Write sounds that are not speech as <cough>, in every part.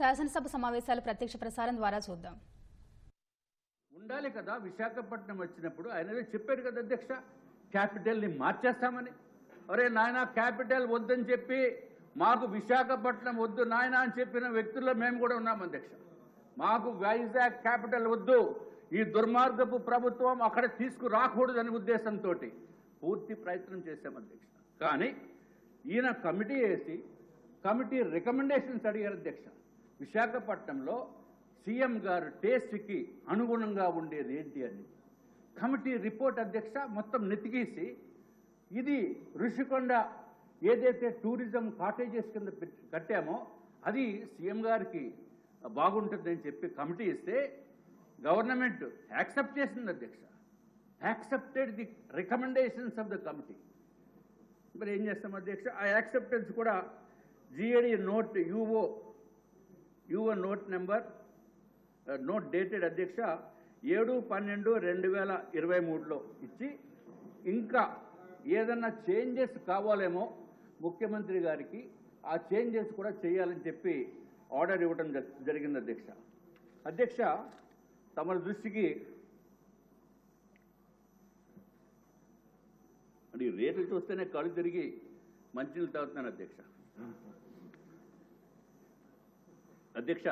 శాసనసభ సమావేశాలు ప్రత్యక్ష ప్రసారం ద్వారా చూద్దాం. ఉండాలి కదా విశాఖపట్నం వచ్చినప్పుడు ఆయన చెప్పాడు కదా అధ్యక్ష క్యాపిటల్ని మార్చేస్తామని. అరే నాయన క్యాపిటల్ వద్దని చెప్పి మాకు విశాఖపట్నం వద్దు నాయన అని చెప్పిన వ్యక్తుల్లో మేము కూడా ఉన్నాం అధ్యక్ష. మాకు వైజాగ్ క్యాపిటల్ వద్దు ఈ దుర్మార్గపు ప్రభుత్వం అక్కడ తీసుకురాకూడదనే ఉద్దేశంతో పూర్తి ప్రయత్నం చేశాం అధ్యక్ష. కానీ ఈయన కమిటీ వేసి కమిటీ రికమెండేషన్స్ అడిగారు అధ్యక్ష. విశాఖపట్నంలో సీఎం గారు టేస్ట్కి అనుగుణంగా ఉండేది ఏంటి అని. కమిటీ రిపోర్ట్ అధ్యక్ష మొత్తం నెతికేసి ఇది ఋషికొండ ఏదైతే టూరిజం కాటేజెస్ కింద కట్టామో అది సీఎం గారికి బాగుంటుందని చెప్పి కమిటీ ఇస్తే గవర్నమెంట్ యాక్సెప్ట్ చేసింది అధ్యక్ష. Accepted the recommendations of the committee. మరి ఏం చేస్తాం అధ్యక్ష? ఆ యాక్సెప్టెన్స్ కూడా GAD note UO UO note number note dated అధ్యక్ష ఏడు పన్నెండు రెండు వేల ఇరవై మూడులో ఇచ్చి ఇంకా ఏదన్నా చేంజెస్ కావాలేమో ముఖ్యమంత్రి గారికి ఆ చేంజెస్ కూడా చేయాలని చెప్పి ఆర్డర్ ఇవ్వడం జ- జరిగింది అధ్యక్ష. అధ్యక్ష తమ దృష్టికి అంటే రేట్లు చూస్తేనే కళ్ళు తిరిగి మంచినీళ్ళు తాగుతున్నాను అధ్యక్ష. అధ్యక్ష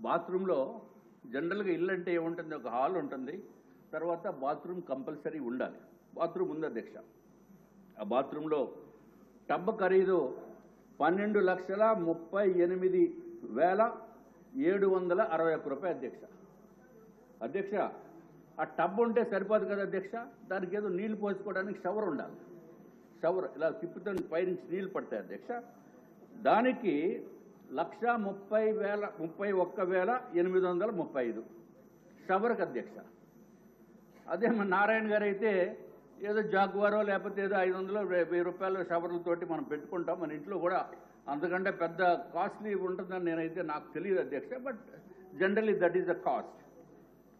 బాత్రూంలో జనరల్గా ఇల్లు అంటే ఏముంటుంది? ఒక హాల్ ఉంటుంది. తర్వాత బాత్రూమ్ కంపల్సరీ ఉండాలి. బాత్రూమ్ ఉంది అధ్యక్ష. ఆ బాత్రూంలో టబ్ ఖరీదు పన్నెండు లక్షల ముప్పై ఎనిమిది వేల ఏడు వందల అరవై ఒక్క రూపాయి అధ్యక్ష. అధ్యక్ష ఆ టబ్ ఉంటే సరిపోదు కదా అధ్యక్ష? దానికి ఏదో నీళ్ళు పోసుకోవడానికి షవర్ ఉండాలి. షవర్ ఇలా తిప్పుతో పైనుంచి నీళ్ళు పడతాయి అధ్యక్ష. దానికి లక్ష ముప్పై వేల ముప్పై ఒక్క వేల ఎనిమిది వందల ముప్పై ఐదు. షవర్కి అధ్యక్ష. అదే మన నారాయణ గారు అయితే ఏదో జాగ్వారో లేకపోతే ఏదో ఐదు వందలు వెయ్యి రూపాయల షవర్లతోటి మనం పెట్టుకుంటాం. మన ఇంట్లో కూడా అందుకంటే పెద్ద కాస్ట్లీ ఉంటుందని నేనైతే నాకు తెలియదు అధ్యక్ష but generally that is the cost.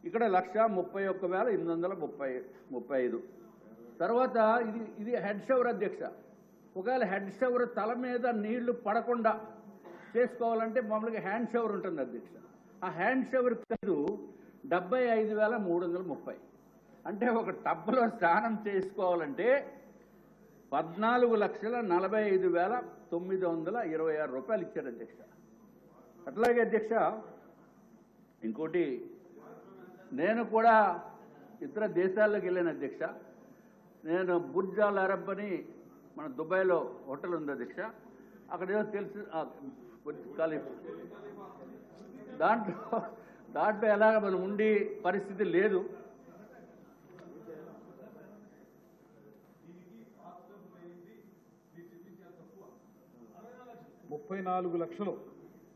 ఇక్కడ లక్ష ముప్పై ఒక్క వేల ఎనిమిది వందల ముప్పై ముప్పై ఐదు. తర్వాత ఇది ఇది హెడ్ షవర్ అధ్యక్ష. ఒకవేళ హెడ్ షవర్ తల మీద నీళ్ళు పడకుండా చేసుకోవాలంటే మామూలుగా హ్యాండ్ షవర్ ఉంటుంది అధ్యక్ష. ఆ హ్యాండ్ షవర్ ఖరీదు డెబ్బై ఐదు వేల మూడు వందల ముప్పై. అంటే ఒక టబ్లో స్నానం చేసుకోవాలంటే పద్నాలుగు లక్షల నలభై ఐదు వేల తొమ్మిది వందల ఇరవై ఆరు రూపాయలు ఇచ్చారు అధ్యక్ష. అట్లాగే అధ్యక్ష ఇంకోటి నేను కూడా ఇతర దేశాల్లోకి వెళ్ళాను అధ్యక్ష. నేను బుర్జాల్ అరబ్ అని మన దుబాయ్లో హోటల్ ఉంది అధ్యక్ష. అక్కడ ఏదో తెలుసు ఆ, దాంట్లో దాంట్లో ఎలాగ మనం ఉండి పరిస్థితి లేదు. ముప్పై నాలుగు లక్షలు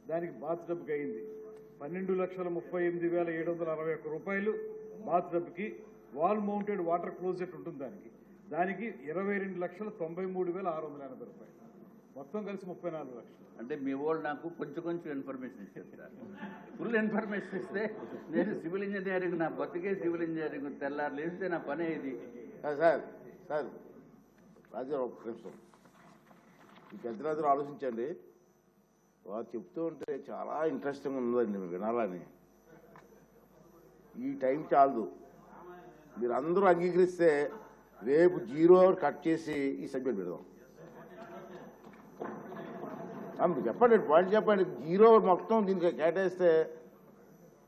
దానికి బాత్ డబ్బుకి అయింది. పన్నెండు లక్షల ముప్పై ఎనిమిది వేల ఏడు వందల అరవై ఒక్క రూపాయలు బాత్ డబ్బుకి వాల్ మౌంటెడ్ వాటర్ క్లోజెట్ ఉంటుంది దానికి. దానికి ఇరవై రెండు లక్షల తొంభై మూడు వేల ఆరు వందల ఎనభై రూపాయలు. మొత్తం కలిసి ముప్పై నాలుగు లక్షలు. అంటే మీ వాళ్ళు నాకు కొంచెం కొంచెం ఇన్ఫర్మేషన్ ఇచ్చేస్తారు ఫుల్ ఇన్ఫర్మేషన్ ఇస్తే నేను సివిల్ ఇంజనీరింగ్ నా బతికే సివిల్ ఇంజనీరింగ్ తెల్లారు లేస్తే నా పనే ఇది సార్ సార్ సార్ రాజు ఒక నిమిషం. ఈ పెద్దలందరూ ఆలోచించండి. వారు చెప్తూ ఉంటే చాలా ఇంట్రెస్టింగ్ ఉందండి మీరు వినాలని. ఈ టైం చాలదు. మీరు అందరూ అంగీకరిస్తే రేపు జీరో అవర్ కట్ చేసి ఈ సబ్జెక్ట్ పెడదాం. మీరు చెప్పండి పాయింట్ చెప్పండి. జీరో మొత్తం దీనికి కేటాయిస్తే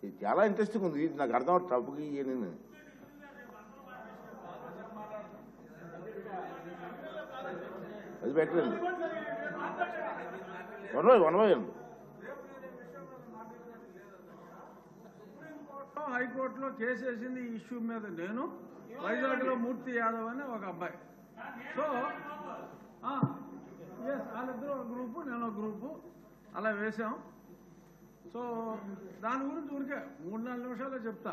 ఇది చాలా ఇంట్రెస్టింగ్ ఉంది. ఇది నాకు అర్థం ట్రబ్బుకి నేను. అది పెట్టండి వన్ వై వన్ వై అండి. హైకోర్టులో చేసేసింది ఈ ఇష్యూ మీద నేను. వైజాగ్లో మూర్తి యాదవ్ అని ఒక అబ్బాయి. సో ఎస్ వాళ్ళిద్దరు ఒక గ్రూపు నేను ఒక గ్రూపు. అలా వేశాం. సో దాని గురించి ఊరికే మూడు నాలుగు నిమిషాలు చెప్తా.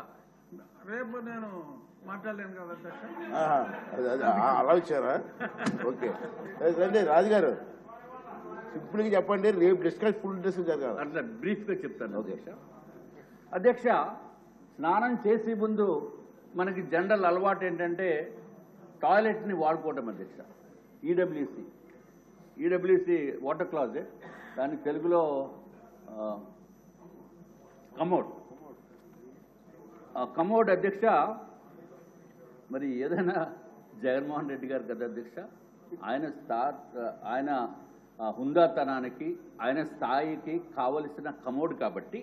రేపు నేను మాట్లాడలేను కదా అలా ఇచ్చారా ఓకే. రండి రాజుగారు. సింపుల్గా చెప్పండి రేపు డిస్కస్ ఫుల్ డిస్కస్ జరగాలి. అట్లా బ్రీఫ్గా చెప్తాను ఓకే. అధ్యక్ష. అధ్యక్ష స్నానం చేసే ముందు మనకి జనరల్ అలవాటు ఏంటంటే టాయిలెట్ని వాడుకోవటం అధ్యక్ష. ఈడబ్ల్యూసి. ఈడబ్ల్యూసి వాటర్ క్లాజెట్ దానికి తెలుగులో కమోడ్. ఆ కమోడ్ అధ్యక్ష మరి ఏదైనా జగన్మోహన్ రెడ్డి గారు కదా అధ్యక్ష ఆయన స్థా ఆయన హుందాతనానికి ఆయన స్థాయికి కావలసిన కమోడ్ కాబట్టి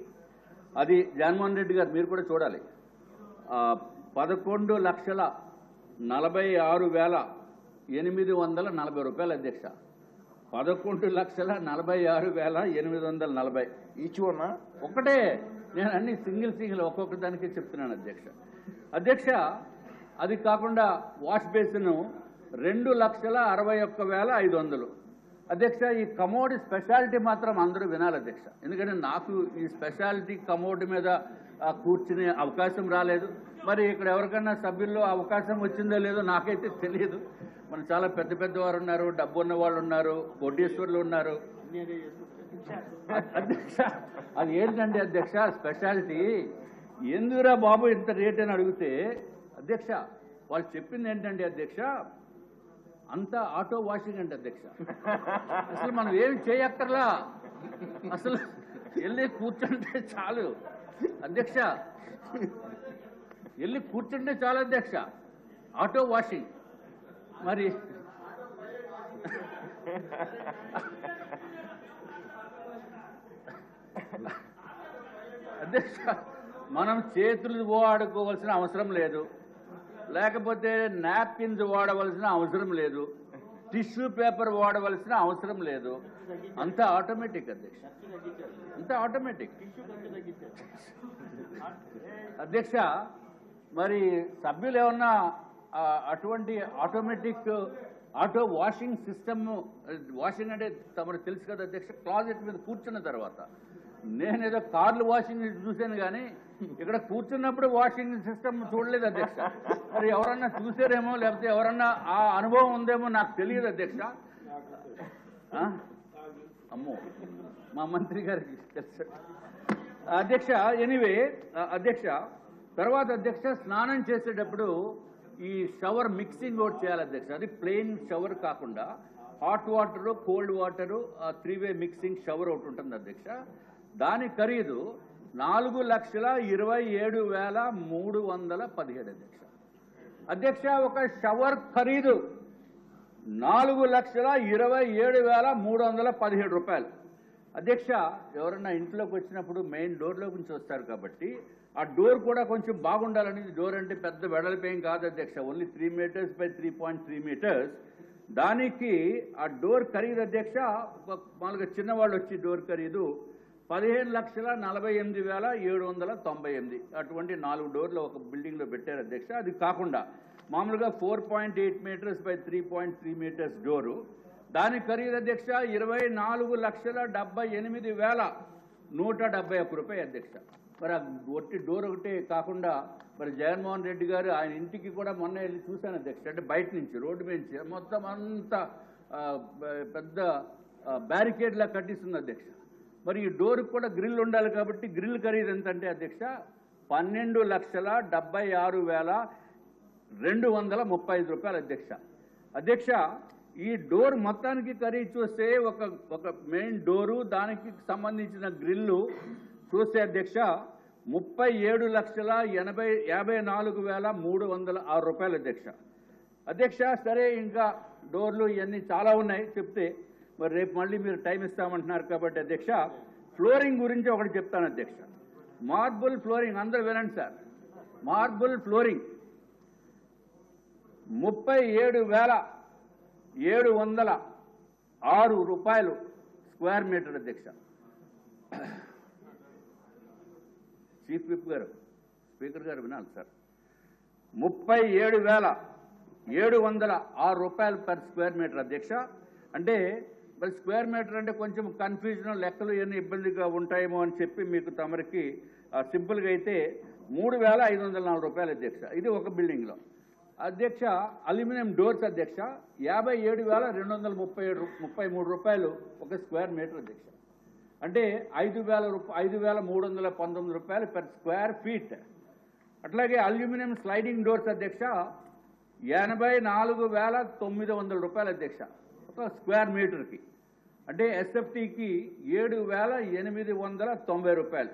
అది జగన్మోహన్ రెడ్డి గారు మీరు కూడా చూడాలి. పదకొండు లక్షల నలభై ఆరు వేల ఎనిమిది వందల నలభై రూపాయలు అధ్యక్ష. పదకొండు లక్షల నలభై ఆరు వేల ఎనిమిది వందల నలభై. ఈచ్ వన్నా ఒకటే నేను అన్ని సింగిల్ సింగిల్ ఒక్కొక్క దానికి చెప్తున్నాను అధ్యక్ష. అధ్యక్ష అది కాకుండా వాష్ బేసిన్ రెండు లక్షల అరవై ఒక్క వేల ఐదు వందలు. అధ్యక్ష ఈ కమోడ్ స్పెషాలిటీ మాత్రం అందరూ వినాలి అధ్యక్ష. ఎందుకంటే నాకు ఈ స్పెషాలిటీ కమోడ్ మీద కూర్చునే అవకాశం రాలేదు. మరి ఇక్కడ ఎవరికైనా సభ్యుల్లో అవకాశం వచ్చిందో లేదో నాకైతే తెలియదు. మన చాలా పెద్ద పెద్ద వారు ఉన్నారు డబ్బు ఉన్న వాళ్ళు ఉన్నారు కోటీశ్వర్లు ఉన్నారు. అధ్యక్ష అది ఏంటంటే అధ్యక్ష? స్పెషాలిటీ. ఎందుకురా బాబు ఇంత రేట్ అని అడిగితే అధ్యక్ష వాళ్ళు చెప్పింది ఏంటంటే అధ్యక్ష? అంతా ఆటో వాషింగ్ అండి అధ్యక్ష. అసలు మనం ఏమి చేయక్కర్లా? అసలు వెళ్ళి కూర్చుంటే చాలు. అధ్యక్ష వెళ్ళి కూర్చుంటే చాలు అధ్యక్ష. Auto washing. మరి అధ్యక్ష మనం చేతులు వాడుకోవాల్సిన అవసరం లేదు. లేకపోతే నాప్కిన్స్ వాడవలసిన అవసరం లేదు. టిష్యూ పేపర్ వాడవలసిన అవసరం లేదు. అంతా ఆటోమేటిక్ అధ్యక్ష అంతా ఆటోమేటిక్. అధ్యక్ష మరి సభ్యులు ఏమన్నా అటువంటి automatic auto washing system washing అంటే తమరు తెలుసు కదా అధ్యక్ష క్లాజెట్ మీద కూర్చున్న తర్వాత. నేనేదో కార్లు వాషింగ్ చూశాను కానీ ఇక్కడ కూర్చున్నప్పుడు వాషింగ్ సిస్టమ్ చూడలేదు అధ్యక్ష. మరి ఎవరన్నా చూసారేమో లేకపోతే ఎవరన్నా ఆ అనుభవం ఉందేమో నాకు తెలియదు అధ్యక్ష. అమ్మో మా మంత్రి గారికి తెలుసు. అధ్యక్ష ఎనీవే అధ్యక్ష తర్వాత అధ్యక్ష స్నానం చేసేటప్పుడు ఈ షవర్ మిక్సింగ్ ఒకటి చేయాలి అధ్యక్ష అది ప్లెయిన్ షవర్ కాకుండా hot water cold water three way mixing shower ఒకటి ఉంటుంది అధ్యక్ష. దాని ఖరీదు నాలుగు లక్షల ఇరవై ఏడు వేల మూడు వందల పదిహేడు అధ్యక్ష. అధ్యక్ష ఒక షవర్ ఖరీదు నాలుగు లక్షల ఇరవై ఏడు వేల మూడు వందల పదిహేడు రూపాయలు. అధ్యక్ష ఎవరన్నా ఇంట్లోకి వచ్చినప్పుడు మెయిన్ డోర్లో నుంచి వస్తారు కాబట్టి ఆ డోర్ కూడా కొంచెం బాగుండాలని డోర్ అంటే పెద్ద వెడల్పేం కాదు అధ్యక్ష. Only three metres by three point three metres దానికి ఆ డోర్ ఖరీదు అధ్యక్ష ఒక మామూలుగా చిన్నవాళ్ళు వచ్చి డోర్ ఖరీదు పదిహేను లక్షల నలభై ఎనిమిది వేల ఏడు వందల తొంభై ఎనిమిది. అటువంటి నాలుగు డోర్లు ఒక బిల్డింగ్లో పెట్టారు అధ్యక్ష. అది కాకుండా మామూలుగా four point eight metres by three point three metres door. దాని ఖరీదు అధ్యక్ష ఇరవై నాలుగు లక్షల డెబ్బై ఎనిమిది వేల నూట డెబ్బై ఒక్క రూపాయి అధ్యక్ష. మరి ఒట్టి డోర్ ఒకటే కాకుండా మరి జగన్మోహన్ రెడ్డి గారు ఆయన ఇంటికి కూడా మొన్న వెళ్ళి చూశాను అధ్యక్ష. అంటే బయట నుంచి రోడ్డు మీద నుంచి మొత్తం అంతా పెద్ద బ్యారికేడ్లా కట్టిస్తుంది అధ్యక్ష. మరి ఈ డోర్కి కూడా గ్రిల్ ఉండాలి కాబట్టి గ్రిల్ ఖరీదు ఎంత అంటే అధ్యక్ష పన్నెండు లక్షల డెబ్బై ఆరు వేల రెండు వందల ముప్పై ఐదు రూపాయలు అధ్యక్ష. అధ్యక్ష ఈ డోర్ మొత్తానికి ఖరీదు చూస్తే ఒక ఒక మెయిన్ డోరు దానికి సంబంధించిన గ్రిల్లు చూస్తే అధ్యక్ష ముప్పై ఏడు లక్షల ఎనభై యాభై నాలుగు వేల మూడు వందల ఆరు రూపాయలు అధ్యక్ష. అధ్యక్ష సరే ఇంకా డోర్లు ఇవన్నీ చాలా ఉన్నాయి చెప్తే మరి రేపు మళ్ళీ మీరు టైం ఇస్తామంటున్నారు కాబట్టి అధ్యక్ష ఫ్లోరింగ్ గురించి ఒకటి చెప్తాను అధ్యక్ష. మార్బుల్ ఫ్లోరింగ్ అందరూ వినండి సార్. Marble flooring. ముప్పై ఏడు వేల ఏడు వందల ఆరు రూపాయలు స్క్వేర్ మీటర్ అధ్యక్ష. Chief whip garu speaker garu వినాలి సార్. ముప్పై ఏడు వేల ఏడు వందల ఆరు రూపాయలు పర్ స్క్వేర్ మీటర్ అధ్యక్ష. అంటే మరి స్క్వేర్ మీటర్ అంటే కొంచెం కన్ఫ్యూజన్ లెక్కలు ఎన్ని ఇబ్బందిగా ఉంటాయేమో అని చెప్పి మీకు తమరికి సింపుల్గా అయితే మూడు వేల ఐదు వందల నాలుగు రూపాయలు అధ్యక్ష. ఇది ఒక బిల్డింగ్లో. అధ్యక్ష అల్యూమినియం డోర్స్ అధ్యక్ష యాభై ఏడు వేల రెండు వందల ముప్పై ఏడు ముప్పై మూడు రూపాయలు ఒక స్క్వేర్ మీటర్ అధ్యక్ష. అంటే ఐదు వేల రూప ఐదు వేల మూడు వందల పంతొమ్మిది రూపాయలు పర్ స్క్వేర్ ఫీట్ అట్లాగే అల్యూమినియం స్లైడింగ్ డోర్స్ అధ్యక్ష ఎనభై నాలుగు వేల తొమ్మిది వందల రూపాయలు అధ్యక్ష ఒక స్క్వేర్ మీటర్కి అంటే ఎస్ఎఫ్టీకి ఏడు వేల ఎనిమిది వందల తొంభై రూపాయలు.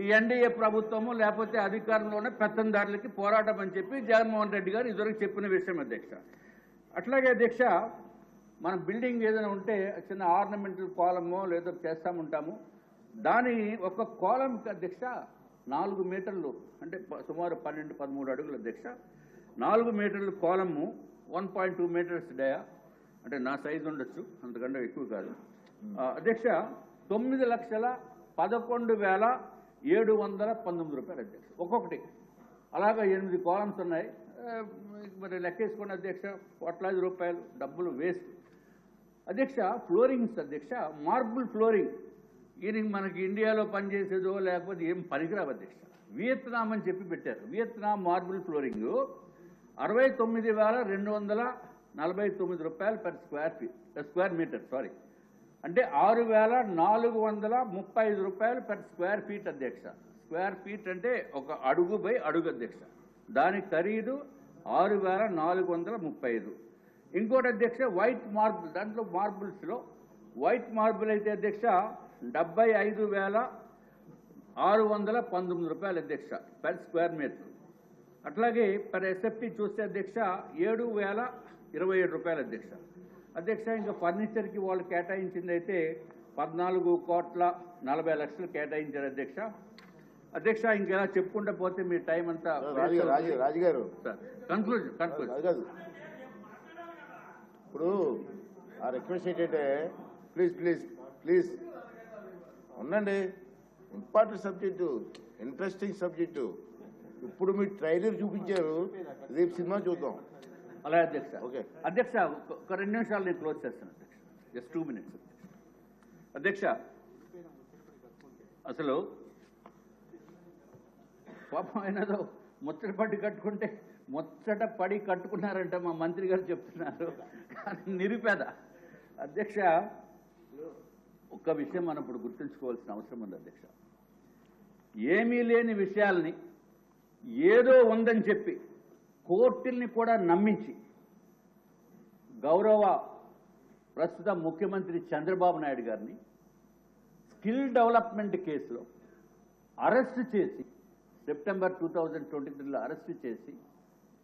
ఈ ఎన్డీఏ ప్రభుత్వము లేకపోతే అధికారంలోనే పెత్తందారులకి పోరాటం అని చెప్పి జగన్మోహన్ రెడ్డి గారు ఇదివరకు చెప్పిన విషయం అధ్యక్ష. అట్లాగే అధ్యక్ష మన బిల్డింగ్ ఏదైనా ఉంటే చిన్న ఆర్నమెంటల్ కాలమో లేదో చేస్తా ఉంటాము. దాని ఒక కాలంకి అధ్యక్ష నాలుగు మీటర్లు అంటే సుమారు పన్నెండు పదమూడు అడుగులు అధ్యక్ష. నాలుగు మీటర్లు కాలము one point two metres dia. అంటే నా సైజు ఉండొచ్చు అంతకంటే ఎక్కువ కాదు. అధ్యక్ష తొమ్మిది లక్షల పదకొండు వేల ఏడు వందల పంతొమ్మిది రూపాయలు అధ్యక్ష. ఒక్కొక్కటి. అలాగా ఎనిమిది కాలమ్స్ ఉన్నాయి. మరి లెక్కేసుకోండి అధ్యక్ష. కోట్లాది రూపాయలు డబ్బులు వేస్ట్. అధ్యక్ష ఫ్లోరింగ్స్ అధ్యక్ష మార్బుల్ ఫ్లోరింగ్. ఇది మనకి ఇండియాలో పనిచేసేదో లేకపోతే ఏం పనికిరావు అధ్యక్ష. వియత్నాం అని చెప్పి పెట్టారు. వియత్నాం మార్బుల్ ఫ్లోరింగ్ అరవై తొమ్మిది వేల రెండు వందల నలభై తొమ్మిది రూపాయలు per square feet square metre sorry అంటే ఆరు వేల నాలుగు వందల ముప్పై ఐదు రూపాయలు పర్ స్క్వేర్ ఫీట్ అధ్యక్ష. స్క్వేర్ ఫీట్ అంటే ఒక అడుగు బై అడుగు అధ్యక్ష. దాని ఖరీదు ఆరు వేల నాలుగు వందల ముప్పై ఐదు ఇంకోటి అధ్యక్ష వైట్ మార్బుల్ దాంట్లో మార్బుల్స్లో వైట్ మార్బుల్ అయితే అధ్యక్ష డెబ్బై ఐదు వేల ఆరు వందల పంతొమ్మిది రూపాయలు అధ్యక్ష పర్ స్క్వేర్ మీటర్ అట్లాగే పర్ ఎస్ఎఫ్టీ చూస్తే అధ్యక్ష ఏడు వేల ఇరవై ఏడు రూపాయలు అధ్యక్ష. అధ్యక్ష ఇంకా ఫర్నిచర్కి వాళ్ళు కేటాయించింది అయితే పద్నాలుగు కోట్ల నలభై లక్షలు కేటాయించారు అధ్యక్ష. అధ్యక్ష ఇంకెలా చెప్పుకుంటూ పోతే మీ టైం అంతా రాజు రాజు రాజుగారు కన్క్లూజన్ కన్క్లూజన్ ఇప్పుడు ఆ రిక్వెస్ట్ ఏంటంటే ప్లీజ్ ప్లీజ్ ప్లీజ్ ఉండండి. Important subject interesting subject. ఇప్పుడు మీ ట్రైలర్ చూపించారు. రేపు సినిమా చూద్దాం. అలా అధ్యక్ష. ఓకే. అధ్యక్ష ఒక- ఒక రెండు నిమిషాలు నేను క్లోజ్ చేస్తాను అధ్యక్ష. జస్ట్ టూ మినిట్స్ అధ్యక్ష. అసలు పాపం ఆయనదో ముచ్చట పడి కట్టుకుంటే ముచ్చట పడి కట్టుకున్నారంట మా మంత్రి గారు చెప్తున్నారు. కానీ నిరుపేద. అధ్యక్ష ఒక్క విషయం మనం ఇప్పుడు గుర్తుంచుకోవాల్సిన అవసరం ఉంది అధ్యక్ష. ఏమీ లేని విషయాల్ని ఏదో ఉందని చెప్పి కోర్టుల్ని కూడా నమ్మించి గౌరవ ప్రస్తుత ముఖ్యమంత్రి చంద్రబాబు నాయుడు గారిని స్కిల్ డెవలప్మెంట్ కేసులో అరెస్ట్ చేసి సెప్టెంబర్ టూ థౌజండ్ ట్వంటీ త్రీలో అరెస్ట్ చేసి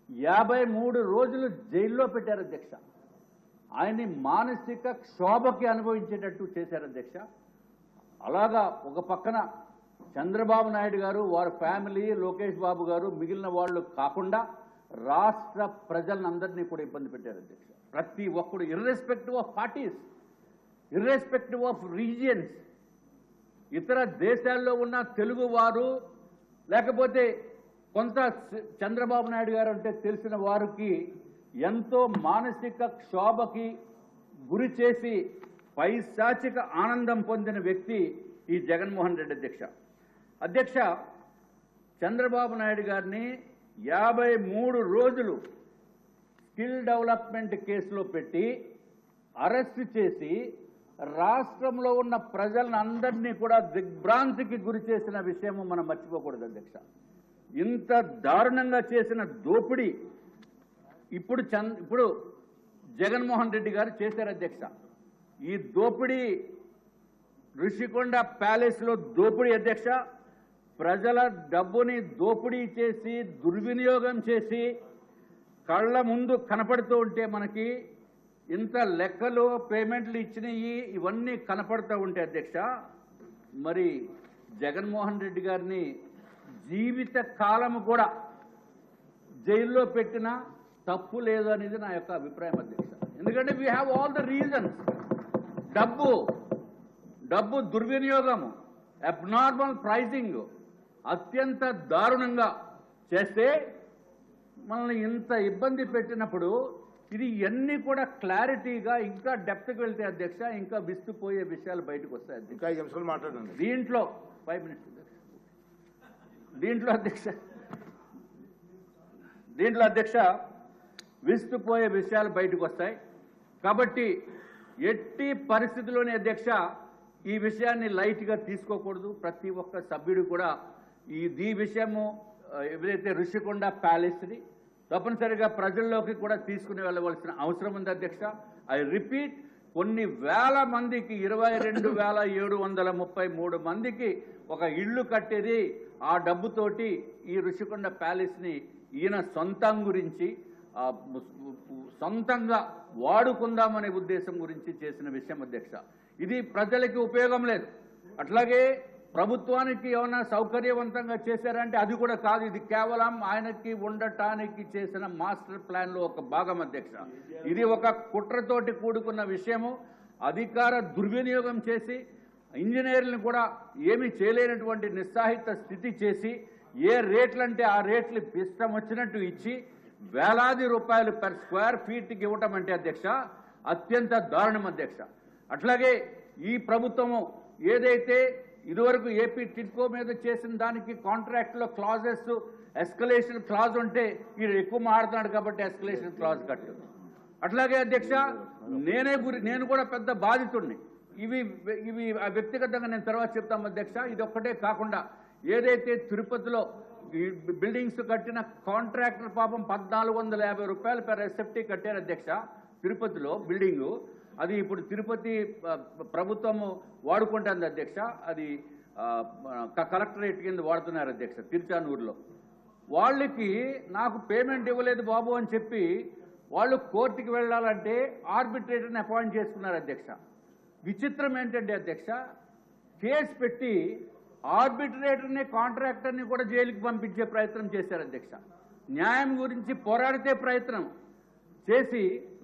యాభై మూడు రోజులు జైల్లో పెట్టారు అధ్యక్ష. ఆయన్ని మానసిక క్షోభకి అనుభవించేటట్టు చేశారు అధ్యక్ష. అలాగా ఒక పక్కన చంద్రబాబు నాయుడు గారు వారి ఫ్యామిలీ లోకేష్ బాబు గారు మిగిలిన వాళ్ళు కాకుండా రాష్ట్ర ప్రజలందరినీ కూడా ఇబ్బంది పెట్టారు అధ్యక్ష ప్రతి ఒక్కడు irrespective of parties irrespective of regions ఇతర దేశాల్లో ఉన్న తెలుగు వారు లేకపోతే కొంత చంద్రబాబు నాయుడు గారు అంటే తెలిసిన వారికి ఎంతో మానసిక క్షోభకి గురి చేసి పైశాచిక ఆనందం పొందిన వ్యక్తి ఈ జగన్మోహన్ రెడ్డి అధ్యక్ష. అధ్యక్ష చంద్రబాబు నాయుడు గారిని యాభై మూడు రోజులు స్కిల్ డెవలప్మెంట్ కేసులో పెట్టి అరెస్ట్ చేసి రాష్ట్రంలో ఉన్న ప్రజలందరినీ అందరినీ కూడా దిగ్భ్రాంతికి గురి చేసిన విషయము మనం మర్చిపోకూడదు అధ్యక్ష. ఇంత దారుణంగా చేసిన దోపిడీ ఇప్పుడు చంద్ ఇప్పుడు జగన్మోహన్ రెడ్డి గారు చేశారు అధ్యక్ష. ఈ దోపిడీ ఋషికొండ ప్యాలెస్లో దోపిడీ అధ్యక్ష. ప్రజల డబ్బుని దోపిడీ చేసి దుర్వినియోగం చేసి కళ్ళ ముందు కనపడుతూ ఉంటే మనకి ఇంత లెక్కలు పేమెంట్లు ఇచ్చినవి ఇవన్నీ కనపడుతూ ఉంటే అధ్యక్ష మరి జగన్మోహన్ రెడ్డి గారిని జీవిత కాలము కూడా జైల్లో పెట్టినా తప్పు లేదు అనేది నా యొక్క అభిప్రాయం అధ్యక్ష. ఎందుకంటే we have all the reasons డబ్బు డబ్బు దుర్వినియోగము అబ్నార్మల్ ప్రైజింగ్ అత్యంత దారుణంగా చేస్తే మనల్ని ఇంత ఇబ్బంది పెట్టినప్పుడు ఇది ఇవన్నీ కూడా క్లారిటీగా ఇంకా డెప్త్కి వెళ్తే అధ్యక్ష ఇంకా విస్తుపోయే విషయాలు బయటకు వస్తాయి అధ్యక్ష. ఇంకా ఐదు నిమిషాలు మాట్లాడండి. దీంట్లో ఫైవ్ మినిట్స్ దీంట్లో అధ్యక్ష దీంట్లో అధ్యక్ష విస్తుపోయే విషయాలు బయటకు వస్తాయి. కాబట్టి ఎట్టి పరిస్థితుల్లోనే అధ్యక్ష ఈ విషయాన్ని లైట్గా తీసుకోకూడదు. ప్రతి ఒక్క సభ్యుడు కూడా ఈ ఈ విషయము ఎవరైతే ఋషికొండ ప్యాలెస్ని తప్పనిసరిగా ప్రజల్లోకి కూడా తీసుకుని వెళ్ళవలసిన అవసరం ఉంది అధ్యక్ష. ఐ రిపీట్ కొన్ని వేల మందికి ఇరవై రెండు వేల ఏడు వందల ముప్పై మూడు మందికి ఒక ఇల్లు కట్టేది ఆ డబ్బుతోటి ఈ ఋషికొండ ప్యాలెస్ని ఈయన సొంతం గురించి సొంతంగా వాడుకుందామనే ఉద్దేశం గురించి చేసిన విషయం అధ్యక్ష. ఇది ప్రజలకి ఉపయోగం లేదు. అట్లాగే ప్రభుత్వానికి ఏమైనా సౌకర్యవంతంగా చేశారంటే అది కూడా కాదు. ఇది కేవలం ఆయనకి ఉండటానికి చేసిన మాస్టర్ ప్లాన్లో ఒక భాగం అధ్యక్ష. ఇది ఒక కుట్రతోటి కూడుకున్న విషయము. అధికార దుర్వినియోగం చేసి ఇంజనీర్లను కూడా ఏమీ చేయలేనటువంటి నిస్సాహిత స్థితి చేసి ఏ రేట్లు అంటే ఆ రేట్లు ఇష్టం వచ్చినట్టు ఇచ్చి వేలాది రూపాయలు పర్ స్క్వేర్ ఫీట్కి ఇవ్వటం అంటే అధ్యక్ష అత్యంత దారుణం అధ్యక్ష. అట్లాగే ఈ ప్రభుత్వము ఏదైతే ఇదివరకు ఏపీ టిడ్కో మీద చేసిన దానికి కాంట్రాక్ట్లో క్లాజెస్ ఎస్కలేషన్ క్లాజ్ ఉంటే ఈయన ఎక్కువ మాడుతున్నాడు కాబట్టి ఎస్కలేషన్ క్లాజ్ కట్టు. అట్లాగే అధ్యక్ష నేనే గురి నేను కూడా పెద్ద బాధితుడిని. ఇవి ఇవి వ్యక్తిగతంగా నేను తర్వాత చెప్తాం అధ్యక్ష. ఇది ఒక్కటే కాకుండా ఏదైతే తిరుపతిలో ఈ బిల్డింగ్స్ కట్టిన కాంట్రాక్టర్ పాపం పద్నాలుగు వందల యాభై రూపాయలు పెర్ ఎస్ఎఫ్టీ కట్టారు అధ్యక్ష తిరుపతిలో బిల్డింగు అది ఇప్పుడు తిరుపతి ప్రభుత్వము వాడుకుంటుంది అధ్యక్ష. అది కలెక్టరేట్ కింద వాడుతున్నారు అధ్యక్ష తిరుచానూరులో. వాళ్ళకి నాకు పేమెంట్ ఇవ్వలేదు బాబు అని చెప్పి వాళ్ళు కోర్టుకి వెళ్ళాలంటే ఆర్బిట్రేటర్ని అపాయింట్ చేసుకున్నారు అధ్యక్ష. విచిత్రం ఏంటంటే అధ్యక్ష? కేసు పెట్టి ఆర్బిట్రేటర్ని కాంట్రాక్టర్ని కూడా జైలుకి పంపించే ప్రయత్నం చేశారు అధ్యక్ష. న్యాయం గురించి పోరాడితే ప్రయత్నం చేసి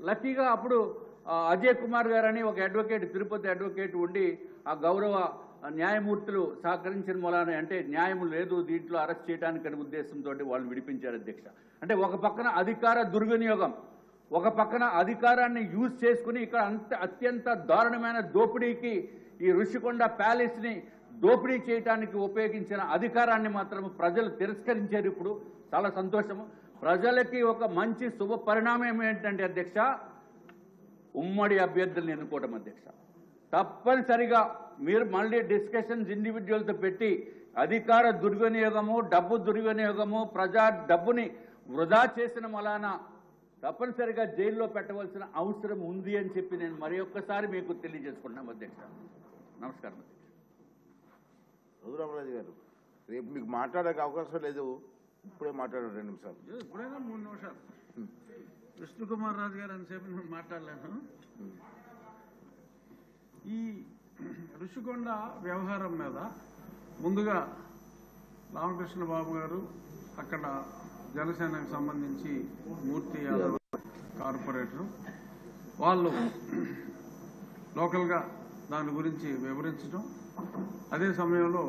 లక్కీగా అప్పుడు అజయ్ కుమార్ గారని ఒక అడ్వకేట్ తిరుపతి అడ్వకేట్ ఉండి ఆ గౌరవ న్యాయమూర్తులు సహకరించిన మూలాన అంటే న్యాయం లేదు దీంట్లో అరెస్ట్ చేయడానికి అనే ఉద్దేశంతో వాళ్ళు విడిపించారు అధ్యక్ష. అంటే ఒక పక్కన అధికార దుర్వినియోగం ఒక పక్కన అధికారాన్ని యూజ్ చేసుకుని ఇక్కడ అంత అత్యంత దారుణమైన దోపిడీకి ఈ ఋషికొండ ప్యాలెస్ని దోపిడీ చేయడానికి ఉపయోగించిన అధికారాన్ని మాత్రం ప్రజలు తిరస్కరించారు ఇప్పుడు. చాలా సంతోషము. ప్రజలకి ఒక మంచి శుభ పరిణామం ఏంటంటే అధ్యక్ష ఉమ్మడి అభ్యర్థులను ఎన్నుకోవడం అధ్యక్ష. తప్పనిసరిగా మీరు మళ్ళీ డిస్కషన్స్ ఇండివిజువల్తో పెట్టి అధికార దుర్వినియోగము డబ్బు దుర్వినియోగము ప్రజా డబ్బుని వృధా చేసిన మలాన తప్పనిసరిగా జైల్లో పెట్టవలసిన అవసరం ఉంది అని చెప్పి నేను మరి ఒక్కసారి మీకు తెలియజేసుకుంటున్నాం అధ్యక్ష. నమస్కారం అధ్యక్ష. రఘురామరాజు గారు రేపు మీకు మాట్లాడే అవకాశం లేదు. ఇప్పుడే మాట్లాడారు రెండు నిమిషాలు. ఇప్పుడైనా మూడు నిమిషాలు. విష్ణుకుమార్ రాజు గారు అంతసేపు నేను మాట్లాడలేను. ఈ ఋషికొండ వ్యవహారం మీద ముందుగా రామకృష్ణ బాబు గారు అక్కడ జనసేనకు సంబంధించి మూర్తి యాదవ్ కార్పొరేటర్. వాళ్ళు లోకల్గా దాని గురించి వివరించడం అదే సమయంలో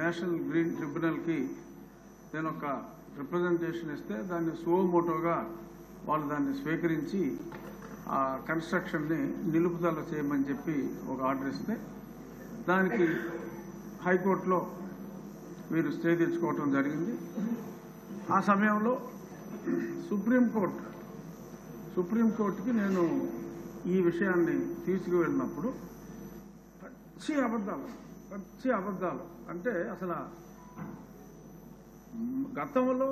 నేషనల్ గ్రీన్ ట్రిబ్యునల్కి నేను ఒక రిప్రజెంటేషన్ ఇస్తే దాన్ని సోమోటోగా వాళ్ళు దాన్ని స్వీకరించి ఆ కన్స్ట్రక్షన్ని నిలుపుదల చేయమని చెప్పి ఒక ఆర్డర్ ఇస్తే దానికి హైకోర్టులో వీరు స్టే తెచ్చుకోవటం జరిగింది. ఆ సమయంలో సుప్రీంకోర్టు సుప్రీంకోర్టుకి నేను ఈ విషయాన్ని తీసుకువెళ్ళినప్పుడు పచ్చి అబద్ధాలు పచ్చి అబద్ధాలు. అంటే అసలు గతంలో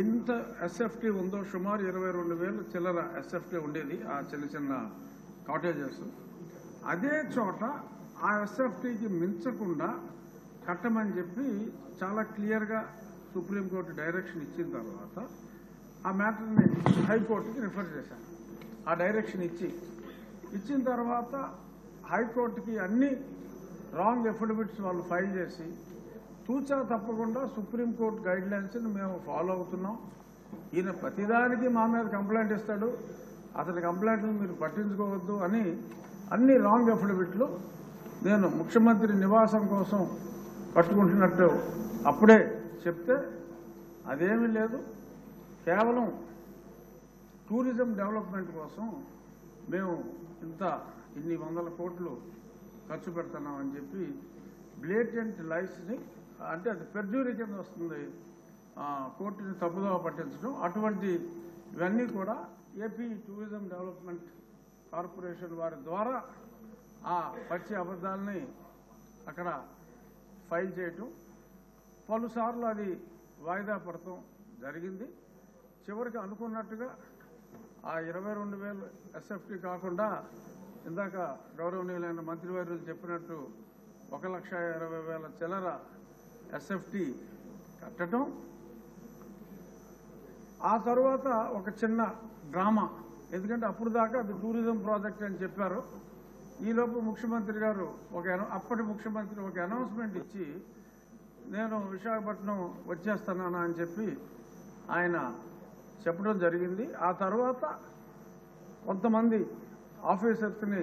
ఎంత ఎస్ఎఫ్టీ ఉందో సుమారు ఇరవై రెండు వేలు చిల్లర ఎస్ఎఫ్టీ ఉండేది ఆ చిన్న చిన్న కాటేజెస్ అదే చోట ఆ ఎస్ఎఫ్టీకి మించకుండా కట్టమని చెప్పి చాలా క్లియర్గా సుప్రీంకోర్టు డైరెక్షన్ ఇచ్చిన తర్వాత ఆ మ్యాటర్ని హైకోర్టుకి రిఫర్ చేశాను ఆ డైరెక్షన్ ఇచ్చి ఇచ్చిన తర్వాత హైకోర్టుకి అన్ని రాంగ్ ఎఫిడవిట్స్ వాళ్ళు ఫైల్ చేసి సూచన తప్పకుండా సుప్రీంకోర్టు గైడ్ లైన్స్ని మేము ఫాలో అవుతున్నాం. ఈయన ప్రతిదానికి మా మీద కంప్లైంట్ ఇస్తాడు. అతని కంప్లైంట్లు మీరు పట్టించుకోవద్దు అని అన్ని రాంగ్ అఫిడవిట్లు నేను ముఖ్యమంత్రి నివాసం కోసం పట్టుకుంటున్నట్టు అప్పుడే చెప్తే అదేమీ లేదు. కేవలం టూరిజం డెవలప్మెంట్ కోసం మేము ఇంత ఇన్ని వందల కోట్లు ఖర్చు పెడుతున్నామని చెప్పి బ్లేటెంట్ లైఫ్స్ని అంటే అది పెర్జూరీ కింద వస్తుంది. ఆ, కోర్టుని తప్పుదోవ పట్టించడం. అటువంటి ఇవన్నీ కూడా ఏపీ టూరిజం డెవలప్మెంట్ కార్పొరేషన్ వారి ద్వారా ఆ పచ్చి అబద్ధాలని అక్కడ ఫైల్ చేయటం. పలుసార్లు అది వాయిదా పడటం జరిగింది. చివరికి అనుకున్నట్టుగా ఆ ఇరవై రెండు వేలు ఎస్ఎఫ్టీ కాకుండా ఇందాక గౌరవనీయులైన మంత్రివర్యులు చెప్పినట్టు ఒక లక్ష ఇరవై వేల చిల్లర ఎస్ఎఫ్టి కట్టడం. ఆ తర్వాత ఒక చిన్న డ్రామా. ఎందుకంటే అప్పుడు దాకా అది టూరిజం ప్రాజెక్ట్ అని చెప్పారు. ఈలోపు ముఖ్యమంత్రి గారు ఒక అప్పటి ముఖ్యమంత్రి ఒక అనౌన్స్మెంట్ ఇచ్చి నేను విశాఖపట్నం వచ్చేస్తున్నాను అని చెప్పి ఆయన చెప్పడం జరిగింది. ఆ తర్వాత కొంతమంది ఆఫీసర్స్ని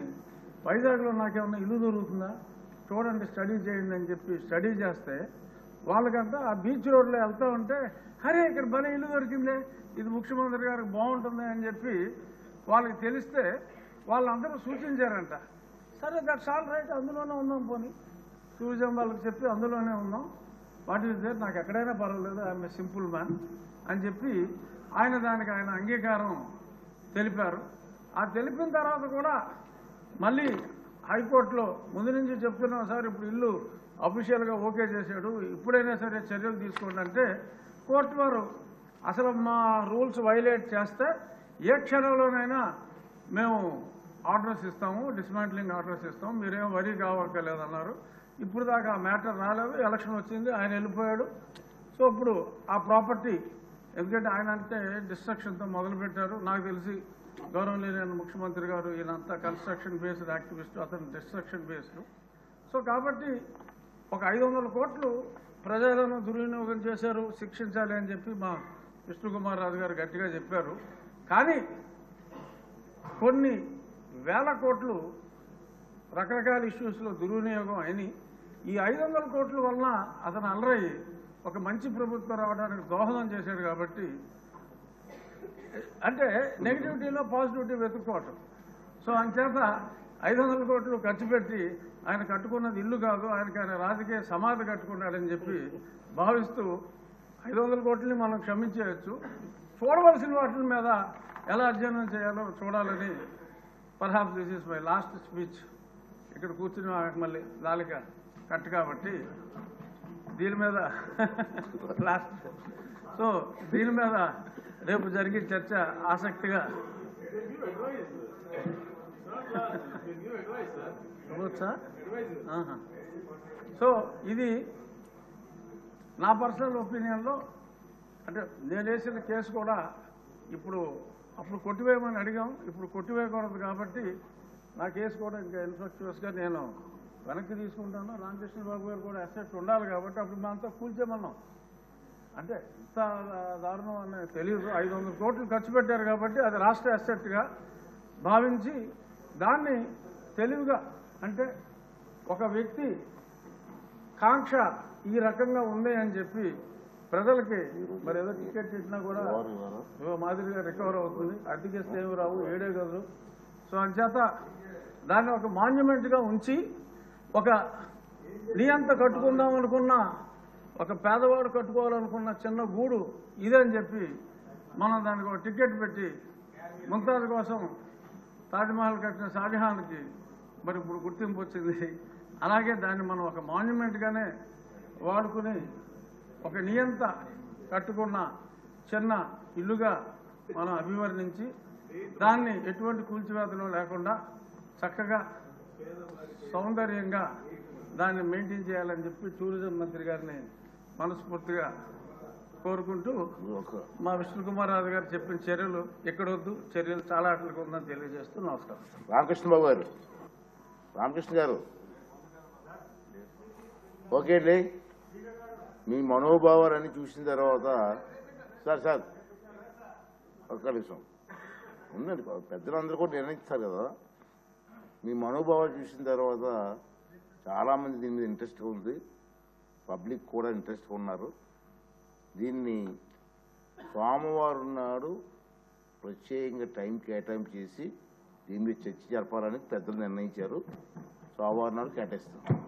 వైజాగ్లో నాకేమన్నా ఇల్లు దొరుకుతుందా? చూడండి స్టడీ చేయండి అని చెప్పి స్టడీ చేస్తే వాళ్ళకంతా ఆ బీచ్ రోడ్లో వెళ్తూ ఉంటే అరే ఇక్కడ భలే ఇల్లు దొరికిందే ఇది ముఖ్యమంత్రి గారికి బాగుంటుంది అని చెప్పి వాళ్ళకి తెలిస్తే వాళ్ళందరూ సూచించారంట. సరే దట్స్ ఆల్ రైట్ అందులోనే ఉందాం పోనీ. టూరిజం వాళ్ళకి చెప్పి అందులోనే ఉన్నాం. వాట్ ఈస్ దేర్ నాకు ఎక్కడైనా పర్వాలేదు ఐఎమ్ ఏ సింపుల్ మ్యాన్ అని చెప్పి ఆయన దానికి ఆయన అంగీకారం తెలిపారు. ఆ తెలిపిన తర్వాత కూడా మళ్ళీ హైకోర్టులో ముందు నుంచి చెప్తున్నాం సార్ ఇప్పుడు ఇల్లు అఫీషియల్గా ఓకే చేశాడు. ఇప్పుడైనా సరే చర్యలు తీసుకోండి అంటే కోర్టు వారు అసలు మా రూల్స్ వైలేట్ చేస్తే ఏ క్షణంలోనైనా మేము ఆర్డర్స్ ఇస్తాము డిస్మాంట్లింగ్ ఆర్డర్స్ ఇస్తాము. మీరేం వరి కావక్కర్లేదన్నారు. ఇప్పుడు దాకా ఆ మ్యాటర్ రాలేదు. ఎలక్షన్ వచ్చింది ఆయన వెళ్ళిపోయాడు. సో ఇప్పుడు ఆ ప్రాపర్టీ ఎందుకంటే ఆయన అంటే డిస్ట్రక్షన్తో మొదలుపెట్టారు. నాకు తెలిసి గౌరవం లేని ముఖ్యమంత్రి గారు ఈయనంతా కన్స్ట్రక్షన్ బేస్డ్ యాక్టివిస్ట్ అతను డిస్ట్రక్షన్ బేస్డ్. సో కాబట్టి ఒక ఐదు వందల కోట్లు ప్రజలను దుర్వినియోగం చేశారు శిక్షించాలి అని చెప్పి మా విష్ణుకుమార్ రాజు గారు గట్టిగా చెప్పారు. కానీ కొన్ని వేల కోట్లు రకరకాల ఇష్యూస్లో దుర్వినియోగం అయినాయి. ఈ ఐదు వందల కోట్ల వలన అతను అలరయ్యి ఒక మంచి ప్రభుత్వం రావడానికి దోహదం చేశాడు కాబట్టి అంటే నెగిటివిటీలో పాజిటివిటీ వెతుక్కోవటం. సో అంచేత ఐదు వందల కోట్లు ఖర్చు పెట్టి ఆయన కట్టుకున్నది ఇల్లు కాదు ఆయనకి ఆయన రాజకీయ సమాధి కట్టుకున్నాడని చెప్పి భావిస్తూ ఐదు వందల కోట్లని మనం క్షమించేయచ్చు. చూడవలసిన వాటి మీద ఎలా అధ్యయనం చేయాలో చూడాలని perhaps this is my last speech ఇక్కడ కూర్చుని మళ్ళీ లాలిక కట్ కాబట్టి దీని మీద <laughs> లాస్ట్ సో దీని మీద రేపు జరిగే చర్చ ఆసక్తిగా ఇవ్వచ్చా? సో ఇది నా పర్సనల్ ఒపీనియన్లో అంటే నేను వేసిన కేసు కూడా ఇప్పుడు అప్పుడు కొట్టివేయమని అడిగాం. ఇప్పుడు కొట్టివేయకూడదు కాబట్టి నా కేసు కూడా ఇంకా ఇన్ఫ్రాస్ట్రక్చర్స్గా నేను వెనక్కి తీసుకుంటాను. రామకృష్ణ బాబు గారు కూడా అసెట్ ఉండాలి కాబట్టి అప్పుడు మనతో కూల్చేమన్నాం అంటే ఇంత దారుణం అని తెలియదు ఐదు వందల కోట్లు ఖర్చు పెట్టారు కాబట్టి అది రాష్ట్ర అసెట్గా భావించి దాన్ని తెలివిగా అంటే ఒక వ్యక్తి కాంక్ష ఈ రకంగా ఉంది అని చెప్పి ప్రజలకి మరి ఏదో టికెట్ ఇచ్చినా కూడా మాదిరిగా రికవర్ అవుతుంది. అడ్డుకేస్తే ఏమి రావు ఏడే గదులు సో అంచేత దాన్ని ఒక మాన్యుమెంట్గా ఉంచి ఒక నియంత కట్టుకుందాం అనుకున్న ఒక పేదవాడు కట్టుకోవాలనుకున్న చిన్న గూడు ఇదని చెప్పి మనం దానికి ఒక టికెట్ పెట్టి ముంతాజ్ కోసం తాజ్మహల్ కట్టిన షాజహాన్కి మరి ఇప్పుడు గుర్తింపు వచ్చింది. అలాగే దాన్ని మనం ఒక మాన్యుమెంట్గానే వాడుకుని ఒక నియంత కట్టుకున్న చిన్న ఇల్లుగా మనం అభివర్ణించి దాన్ని ఎటువంటి కూల్చివేతలు లేకుండా చక్కగా సౌందర్యంగా దాన్ని మెయింటైన్ చేయాలని చెప్పి టూరిజం మంత్రి గారిని మనస్ఫూర్తిగా కోరుకుంటూ మా విష్ణుకుమార్ రాజు గారు చెప్పిన చర్యలు ఎక్కడొద్దు చర్యలు చాలా అట్లకు ఉందని తెలియజేస్తూ నమస్కారం. రామకృష్ణ బాబు గారు. రామకృష్ణ గారు. ఓకే అండి. మీ మనోభావాలన్నీ చూసిన తర్వాత సార్ సార్ ఒక్క నిమిషం. ఉందండి పెద్దలందరూ కూడా నిర్ణయిస్తారు కదా. మీ మనోభావాలు చూసిన తర్వాత చాలామంది దీని మీద ఇంట్రెస్ట్ ఉంది. పబ్లిక్ కూడా ఇంట్రెస్ట్ ఉన్నారు. దీన్ని సోమవారం నాడు ప్రత్యేకంగా టైం కేటాయింపు చేసి దీని మీద చర్చ జరపాలని పెద్దలు నిర్ణయించారు. సోమవారం నాడు కేటాయిస్తాం